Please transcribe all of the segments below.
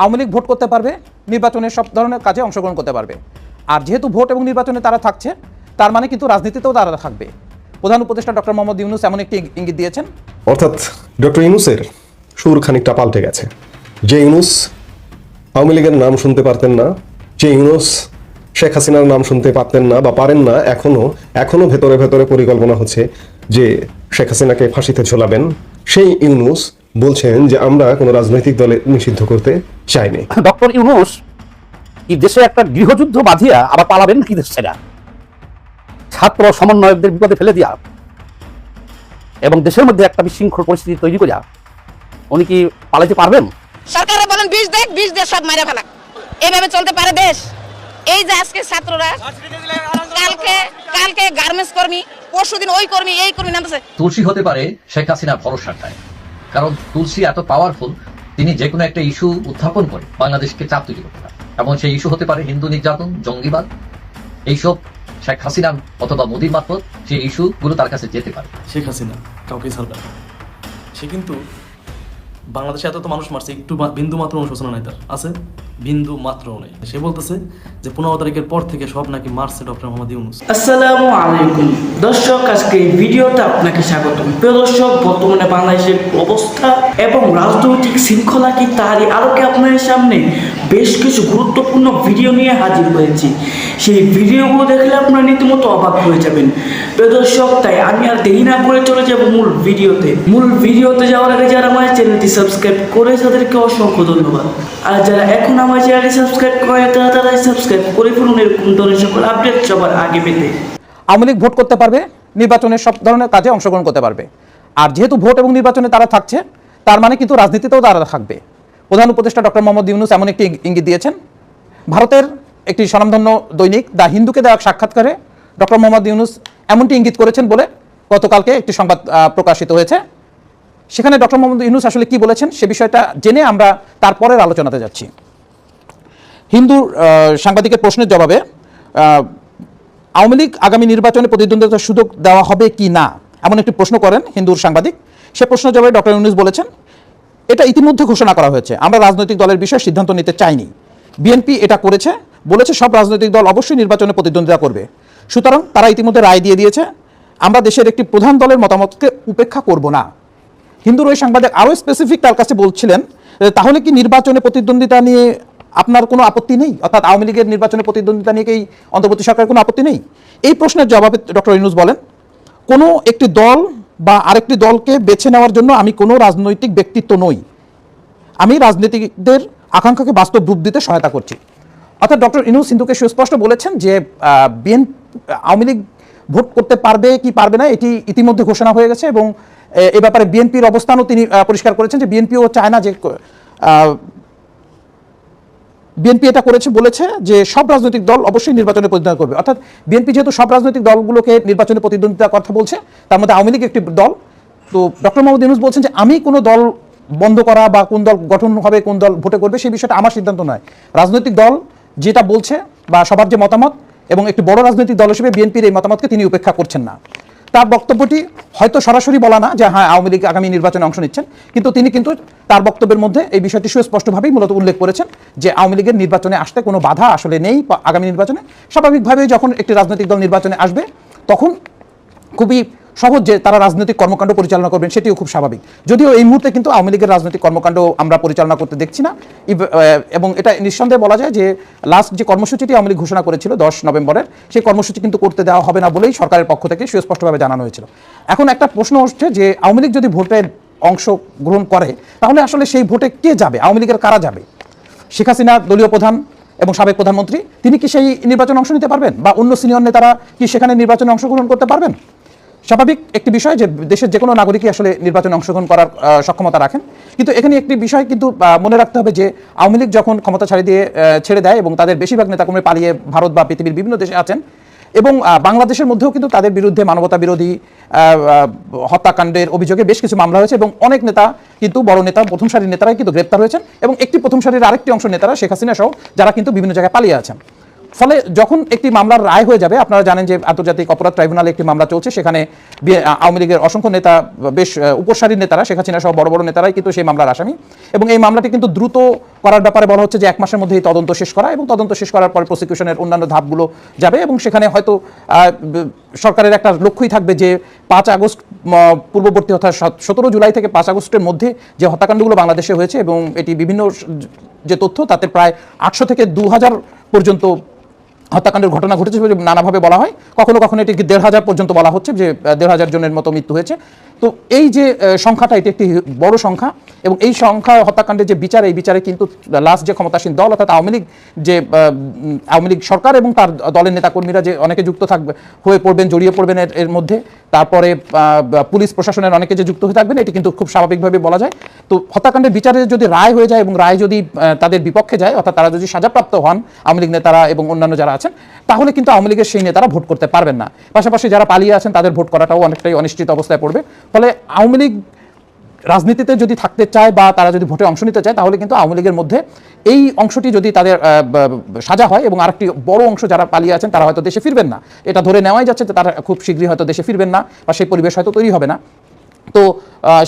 Awami League vote করতে পারবে, নির্বাচনের সব ধরনের কাজে অংশগ্রহণ করতে পারবে। আর যেহেতু ভোট এবং নির্বাচনে তারা থাকছে, তার মানে কিন্তু রাজনীতিতেও তারা থাকবে। প্রধান উপদেষ্টা ডক্টর মোহাম্মদ ইউনুস এমন একটি ইঙ্গিত দিয়েছেন। অর্থাৎ ডক্টর ইউনুসের সুর খানিকটা পাল্টে গেছে। যে ইউনুস আওয়ামী লীগের নাম শুনতে পারতেন না, যে ইউনুস শেখ হাসিনার নাম শুনতে পারতেন না বা পারেন না, এখনও এখনও ভেতরে ভেতরে পরিকল্পনা হচ্ছে যে শেখ হাসিনাকে ফাঁসিতে ঝোলাবেন। সেই ইউনুস বলছেন যে আমরা কোনো রাজনৈতিক দলে নিষিদ্ধ করতে চাইনি। ডক্টর ইউনুস এই দেশে একটা গৃহযুদ্ধ বাঁধিয়া আবার পালাবেন কি দেশ ছেড়া? ছাত্র সমন্বয়কদের বিপদে ফেলে দিয়া এবং দেশের মধ্যে একটা বিশৃঙ্খল পরিস্থিতি তৈরি করিয়া উনি কি পালাইতে পারবেন? সরকারে বলেন বিষ দেখ বিষ দিয়ে সব মারা ফেলা এইভাবে চলতে পারে দেশ? এই যে আজকে ছাত্ররা কালকে কালকে গার্মেন্টস কর্মী পরশুদিন ওই কর্মী এই কর্মী নামতেছে। তুলসী হতে পারে শেখ হাসিনার ভরসাটায় কারণ তুলসী এত পাওয়ারফুল তিনি যে কোনো একটা ইস্যু উত্থাপন করে, বাংলাদেশকে চাপ তৈরি করতে পারে। এবং সেই ইস্যু হতে পারে হিন্দু নির্যাতন, জঙ্গিবাদ, এইসব শেখ হাসিনা অথবা মোদীর মারফত, সেই ইস্যুগুলো তার কাছে যেতে পারে। শেখ হাসিনা কাউকে ছাড়বে সে কিন্তু বাংলাদেশে এত তো মানুষ মারছে, একটু বিন্দু মাত্র অনুশোচনা নাই তার। আছে? বিন্দু মাত্রও নেই। সে বলতেছে যে পনেরো তারিখের পর থেকে সব নাকি মারছে ডক্টর মোহাম্মদ ইউনুস। আসসালামু আলাইকুম। দর্শক, আজকে এই ভিডিওতে আপনাকে স্বাগতম। প্রিয় দর্শক, বর্তমানে বাংলাদেশের অবস্থা এবং রাজনৈতিক শৃঙ্খলা কি তারই আলোকে আপনাদের সামনে বেশ কিছু গুরুত্বপূর্ণ ভিডিও নিয়ে হাজির হয়েছি। সেই ভিডিওগুলো দেখলে আপনারা রীতিমতো অবাক হয়ে যাবেন। প্রিয় দর্শক, তাই আমি আর দেরি না করে চলে যাব মূল ভিডিওতে। মূল ভিডিওতে যাওয়ার আগে যারা আমার চ্যানেলটি সাবস্ক্রাইব করে তাদেরকে অসংখ্য ধন্যবাদ। আর যারা এখন আমার চ্যানেলটি সাবস্ক্রাইব করে তারাই সাবস্ক্রাইব করে ফেলুন ধরনের সকল আপডেট সবার আগে পেতে। আওয়ামী লীগ ভোট করতে পারবে নির্বাচনের সব ধরনের কাজে অংশগ্রহণ করতে পারবে। আর যেহেতু ভোট এবং নির্বাচনে তারা থাকছে, তার মানে কিন্তু রাজনীতিতেও তারা থাকবে। প্রধান উপদেষ্টা ডক্টর মোহাম্মদ ইউনুস এমন একটি ইঙ্গিত দিয়েছেন, ভারতের একটি স্বনামধন্য দৈনিক দ্য হিন্দুকে দেওয়া সাক্ষাৎকারে ডক্টর মোহাম্মদ ইউনুস এমনটি ইঙ্গিত করেছেন বলে গতকালকে একটি সংবাদ প্রকাশিত হয়েছে। সেখানে ডক্টর মোহাম্মদ ইউনুস আসলে কি বলেছেন সে বিষয়টা জেনে আমরা তারপরের আলোচনাতে যাচ্ছি। হিন্দু সাংবাদিকের প্রশ্নের জবাবে আওয়ামী লীগ আগামী নির্বাচনে প্রতিদ্বন্দ্বিতার সুযোগ দেওয়া হবে কি না? এমন একটি প্রশ্ন করেন হিন্দুর সাংবাদিক। সে প্রশ্ন জবাবে ডক্টর ইউনুস বলেছেন, এটা ইতিমধ্যে ঘোষণা করা হয়েছে। আমরা রাজনৈতিক দলের বিষয়ে সিদ্ধান্ত নিতে চাইনি। বিএনপি এটা করেছে, বলেছে সব রাজনৈতিক দল অবশ্যই নির্বাচনে প্রতিদ্বন্দ্বিতা করবে। সুতরাং তারা ইতিমধ্যে রায় দিয়ে দিয়েছে, আমরা দেশের একটি প্রধান দলের মতামতকে উপেক্ষা করব না। হিন্দুর ওই সাংবাদিক আরও স্পেসিফিক তার কাছে বলছিলেন তাহলে কি নির্বাচনে প্রতিদ্বন্দ্বিতা নিয়ে আপনার কোনো আপত্তি নেই? অর্থাৎ আওয়ামী লীগের নির্বাচনে প্রতিদ্বন্দ্বিতা নিয়ে কি অন্তর্বর্তী সরকারের কোনো আপত্তি নেই? এই প্রশ্নের জবাবে ডক্টর ইনুস বলেন কোনো একটি দল বা আরেকটি দলকে বেছে নেওয়ার জন্য আমি কোনো রাজনৈতিক ব্যক্তিত্ব নই। আমি রাজনীতিকদের আকাঙ্ক্ষাকে বাস্তব রূপ দিতে সহায়তা করছি। অর্থাৎ ডক্টর ইনুস সিন্ধুকে সুস্পষ্ট বলেছেন যে বিএন আওয়ামী লীগ ভোট করতে পারবে কি পারবে না এটি ইতিমধ্যে ঘোষণা হয়ে গেছে এবং এ, ব্যাপারে বিএনপির অবস্থানও তিনি পরিষ্কার করেছেন যে বিএনপিও চায় না যে বিএনপি এটা করেছে, বলেছে যে সব রাজনৈতিক দল অবশ্যই নির্বাচনে প্রতিদ্বন্দ্বিতা করবে। অর্থাৎ বিএনপি যেহেতু সব রাজনৈতিক দলগুলোকে নির্বাচনে প্রতিদ্বন্দ্বিতার কথা বলছে, তার মধ্যে আওয়ামী লীগ একটি দল। তো ডক্টর মোহাম্মদ ইউনুস বলছেন যে আমি কোনো দল বন্ধ করা বা কোন দল গঠন হবে, কোন দল ভোটে করবে, সেই বিষয়টা আমার সিদ্ধান্ত নয়। রাজনৈতিক দল যেটা বলছে বা সবার যে মতামত এবং একটি বড় রাজনৈতিক দল হিসেবে বিএনপির এই মতামতকে তিনি উপেক্ষা করছেন না। তার বক্তব্যটি হয়তো সরাসরি বলা না যে হ্যাঁ আওয়ামী লীগ আগামী নির্বাচনে অংশ নিচ্ছেন। কিন্তু তিনি কিন্তু তার বক্তব্যের মধ্যে এই বিষয়টি সুস্পষ্টভাবেই মূলত উল্লেখ করেছেন যে, আওয়ামী লীগের নির্বাচনে আসতে কোনো বাধা আসলে নেই আগামী নির্বাচনে। স্বাভাবিকভাবেই যখন একটি রাজনৈতিক দল নির্বাচনে আসবে, তখন খুবই সহজ যে তারা রাজনৈতিক কর্মকাণ্ড পরিচালনা করবেন সেটিও খুব স্বাভাবিক। যদিও এই মুহূর্তে কিন্তু আওয়ামী লীগের রাজনৈতিক কর্মকাণ্ড আমরা পরিচালনা করতে দেখছি না। এবং এটা নিঃসন্দেহে বলা যায় যে লাস্ট যে কর্মসূচিটি আওয়ামী লীগ ঘোষণা করেছিল দশ নভেম্বরের, সেই কর্মসূচি কিন্তু করতে দেওয়া হবে না বলেই সরকারের পক্ষ থেকে সুস্পষ্টভাবে জানানো হয়েছিল। এখন একটা প্রশ্ন হচ্ছে যে আওয়ামী লীগ যদি ভোটের অংশ গ্রহণ করে, তাহলে আসলে সেই ভোটে কে যাবে? আওয়ামী লীগের কারা যাবে? শেখ হাসিনা দলীয় প্রধান এবং সাবেক প্রধানমন্ত্রী, তিনি কি সেই নির্বাচনে অংশ নিতে পারবেন? বা অন্য সিনিয়র নেতারা কি সেখানে নির্বাচনে অংশগ্রহণ করতে পারবেন? স্বাভাবিক একটি বিষয় যে দেশের যে কোনো নাগরিকই আসলে নির্বাচনে অংশগ্রহণ করার সক্ষমতা রাখেন। কিন্তু এখানে একটি বিষয় কিন্তু মনে রাখতে হবে যে আওয়ামী লীগ যখন ক্ষমতা ছাড়ি দিয়ে ছেড়ে দেয় এবং তাদের বেশিরভাগ নেতাকর্মী পালিয়ে ভারত বা পৃথিবীর বিভিন্ন দেশে আছেন এবং বাংলাদেশের মধ্যেও কিন্তু তাদের বিরুদ্ধে মানবতা বিরোধী হত্যাকাণ্ডের অভিযোগে বেশ কিছু মামলা হয়েছে এবং অনেক নেতা কিন্তু, বড় নেতা প্রথম সারির নেতারাই কিন্তু গ্রেপ্তার হয়েছেন এবং একটি প্রথম সারির আরেকটি অংশ নেতারা শেখ হাসিনা সহ যারা কিন্তু বিভিন্ন জায়গায় পালিয়ে আছেন। ফলে যখন একটি মামলার রায় হয়ে যাবে আপনারা জানেন যে আন্তর্জাতিক অপরাধ ট্রাইব্যুনালে একটি মামলা চলছে সেখানে আওয়ামী লীগের অসংখ্য নেতা বেশ আহ, উপসারীর নেতারা শেখ হাসিনা সহ বড় বড় নেতারাই কিন্তু সেই মামলার আসামি। এবং এই মামলাটি কিন্তু দ্রুত করার ব্যাপারে বলা হচ্ছে যে এক মাসের মধ্যেই তদন্ত শেষ করা এবং তদন্ত শেষ করার পর প্রসিকিউশনের অন্যান্য ধাপগুলো যাবে এবং সেখানে হয়তো সরকারের একটা লক্ষ্যই থাকবে যে পাঁচ আগস্ট পূর্ববর্তী অর্থাৎ সতেরো জুলাই থেকে পাঁচ আগস্টের মধ্যে যে হত্যাকাণ্ডগুলো বাংলাদেশে হয়েছে এবং এটি বিভিন্ন যে তথ্য তাতে প্রায় আটশো থেকে দু হাজার পর্যন্ত হত্যাকাণ্ডের ঘটনা ঘটেছে নানাভাবে বলা হয়। কখনো কখনো এটি দেড় হাজার পর্যন্ত বলা হচ্ছে যে দেড় হাজার জনের মতো মৃত্যু হয়েছে। তো এই যে সংখ্যাটা এটি একটি বড় সংখ্যা এবং এই সংখ্যা হত্যাকাণ্ডের যে বিচার, এই বিচারে কিন্তু লাস্ট যে ক্ষমতাসীন দল অর্থাৎ আওয়ামী লীগ যে আওয়ামী লীগ সরকার এবং তার দলের নেতাকর্মীরা যে অনেকে যুক্ত থাকবে হয়ে পড়বেন, জড়িয়ে পড়বেন এর- মধ্যে, তারপরে পুলিশ প্রশাসনের অনেকে যে যুক্ত হয়ে থাকবেন, এটি কিন্তু খুব স্বাভাবিকভাবে বলা যায়। তো হত্যাকাণ্ডের বিচারে যদি রায় হয়ে যায় এবং রায় যদি তাদের বিপক্ষে যায়, অর্থাৎ তারা যদি সাজাপ্রাপ্ত হন আওয়ামী লীগ নেতারা এবং অন্যান্য যারা আছেন, তাহলে কিন্তু আওয়ামী লীগের সেই নেতারা ভোট করতে পারবেন না। পাশাপাশি যারা পালিয়ে আছেন, তাদের ভোট করাটাও অনেকটাই অনিশ্চিত অবস্থায় পড়বে। ফলে আওয়ামী লীগ রাজনীতিতে যদি থাকতে চায় বা তারা যদি ভোটে অংশ নিতে চায়, তাহলে কিন্তু আওয়ামী লীগের মধ্যে এই অংশটি যদি তাদের সাজা হয় এবং আরেকটি বড় অংশ যারা পালিয়ে আছেন, তারা হয়তো দেশে ফিরবেন না। এটা ধরে নেওয়াই যাচ্ছে যে তারা খুব শীঘ্রই হয়তো দেশে ফিরবেন না বা সেই পরিবেশ হয়তো তৈরি হবে না। তো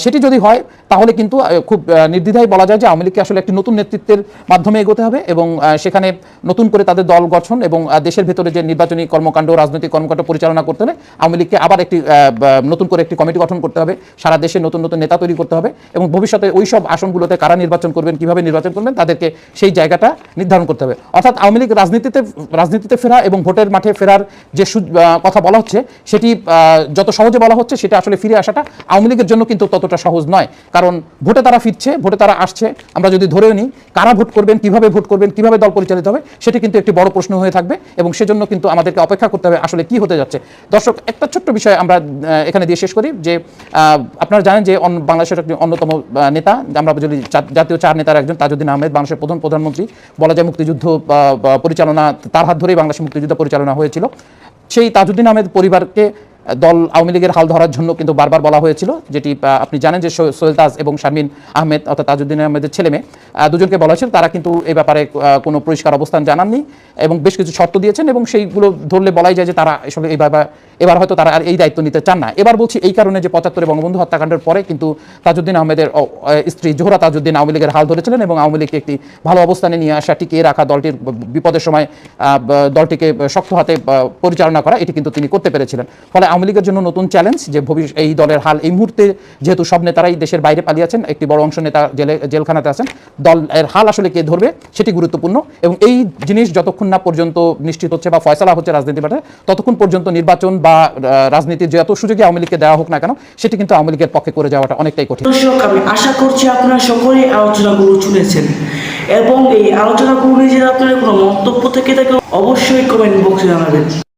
সেটি যদি হয়, তাহলে কিন্তু খুব নির্দ্বিধায় বলা যায় যে আওয়ামী লীগকে আসলে একটি নতুন নেতৃত্বের মাধ্যমে এগোতে হবে এবং সেখানে নতুন করে তাদের দল গঠন এবং দেশের ভেতরে যে নির্বাচনী কর্মকাণ্ড, রাজনৈতিক কর্মকাণ্ড পরিচালনা করতে হলে আওয়ামী লীগকে আবার একটি নতুন করে একটি কমিটি গঠন করতে হবে, সারা দেশে নতুন নতুন নেতা তৈরি করতে হবে এবং ভবিষ্যতে ওই সব আসনগুলোতে কারা নির্বাচন করবেন, কীভাবে নির্বাচন করবেন, তাদেরকে সেই জায়গাটা নির্ধারণ করতে হবে। অর্থাৎ আওয়ামী লীগ রাজনীতিতে রাজনীতিতে ফেরা এবং ভোটের মাঠে ফেরার যে কথা বলা হচ্ছে, সেটি যত সহজে বলা হচ্ছে, সেটা আসলে ফিরে আসাটা আওয়ামী লীগের জন্য কিন্তু ততটা সহজ নয়। কারণ ভোটে তারা ফিরছে, ভোটে তারা আসছে। আমরা যদি ধরেও নিই, কারা ভোট করবেন, কীভাবে ভোট করবেন, কীভাবে দল পরিচালিত হবে, সেটি কিন্তু একটি বড় প্রশ্ন হয়ে থাকবে এবং সেজন্য কিন্তু আমাদেরকে অপেক্ষা করতে হবে আসলে কি হতে যাচ্ছে। দর্শক, একটা ছোট্ট বিষয় আমরা এখানে দিয়ে শেষ করি যে আপনারা জানেন যে বাংলাদেশের একটি অন্যতম নেতা, আমরা যদি জাতীয় চার নেতার একজন, তাজউদ্দিন আহমেদ, বাংলাদেশের প্রধান প্রধানমন্ত্রী। বলা যায় মুক্তিযুদ্ধ পরিচালনা, তার হাত ধরেই বাংলাদেশের মুক্তিযুদ্ধ পরিচালনা হয়েছিল। সেই তাজউদ্দিন আহমেদ পরিবারকে দল আওয়ামী লীগের হাল ধরার জন্য কিন্তু বারবার বলা হয়েছিল, যেটি আপনি জানেন যে সোহেল তাজ এবং শারমিন আহমেদ, অর্থাৎ তাজউদ্দিন আহমেদের ছেলে মেয়ে দুজনকে বলা হয়েছিল। তারা কিন্তু এই ব্যাপারে কোনো পরিষ্কার অবস্থান জানাননি এবং বেশ কিছু শর্ত দিয়েছেন এবং সেইগুলো ধরলে বলাই যায় যে তারা আসলে এই ব্যাপার এবার হয়তো তারা আর এই দায়িত্ব নিতে চান না। এবার বলছি এই কারণে যে পঁচাত্তরে বঙ্গবন্ধু হত্যাকাণ্ডের পরে কিন্তু তাজউদ্দিন আহমেদের স্ত্রী জোহরা তাজউদ্দিন আওয়ামী লীগের হাল ধরেছিলেন এবং আওয়ামী লীগকে একটি ভালো অবস্থানে নিয়ে আসা, টিকিয়ে রাখা দলটির বিপদের সময় দলটিকে শক্ত হাতে পরিচালনা করা, এটি কিন্তু তিনি করতে পেরেছিলেন। ফলে আওয়ামী লীগের জন্য নতুন চ্যালেঞ্জ যে ভবিষ্যৎ এই দলের হাল এই মুহূর্তে যেহেতু সব নেতারাই দেশের বাইরে পালিয়ে আছেন, একটি বড় অংশ নেতা জেলে, জেলখানাতে আছেন দলের হাল আসলে কে ধরবে সেটি গুরুত্বপূর্ণ এবং এই জিনিস যতক্ষণ না পর্যন্ত নিশ্চিত হচ্ছে বা ফয়সলা হচ্ছে রাজনীতি মাঠে ততক্ষণ পর্যন্ত নির্বাচন বা রাজনীতির যত সুযোগই আওয়ামী লীগকে দেওয়া হোক না কেন, সেটি কিন্তু আওয়ামী লীগের পক্ষে করে যাওয়াটা অনেকটাই কঠিন। দর্শক, আমি আশা করছি আপনারা সকলেই আলোচনাগুলো শুনেছেন এবং এই আলোচনাগুলো নিয়ে যদি আপনার কোনো মন্তব্য থেকে থাকে অবশ্যই কমেন্ট বক্সে জানাবেন।